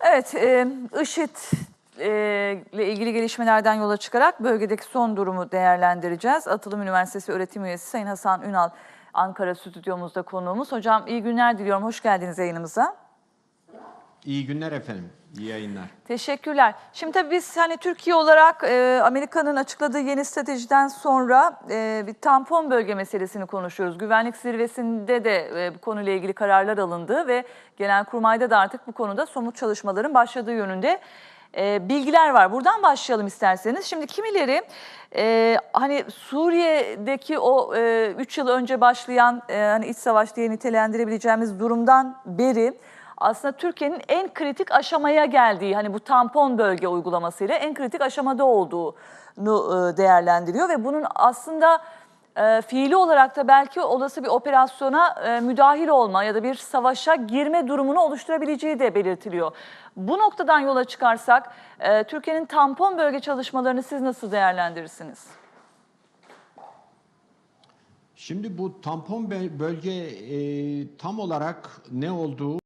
Evet, e, IŞİD e, ile ilgili gelişmelerden yola çıkarak bölgedeki son durumu değerlendireceğiz. Atılım Üniversitesi öğretim üyesi Sayın Hasan Ünal Ankara stüdyomuzda konuğumuz. Hocam iyi günler diliyorum, hoş geldiniz yayınımıza. İyi günler efendim. İyi yayınlar. Teşekkürler. Şimdi tabii biz hani Türkiye olarak e, Amerika'nın açıkladığı yeni stratejiden sonra e, bir tampon bölge meselesini konuşuyoruz. Güvenlik zirvesinde de e, bu konuyla ilgili kararlar alındı ve Genelkurmay'da da artık bu konuda somut çalışmaların başladığı yönünde e, bilgiler var. Buradan başlayalım isterseniz. Şimdi kimileri e, hani Suriye'deki o 3 yıl önce başlayan e, hani iç savaş diye nitelendirebileceğimiz durumdan beri aslında Türkiye'nin en kritik aşamaya geldiği hani bu tampon bölge uygulamasıyla en kritik aşamada olduğunu e, değerlendiriyor ve bunun aslında e, fiili olarak da belki olası bir operasyona e, müdahil olma ya da bir savaşa girme durumunu oluşturabileceği de belirtiliyor. Bu noktadan yola çıkarsak Türkiye'nin tampon bölge çalışmalarını siz nasıl değerlendirirsiniz? Şimdi bu tampon bö- bölge e, tam olarak ne olduğu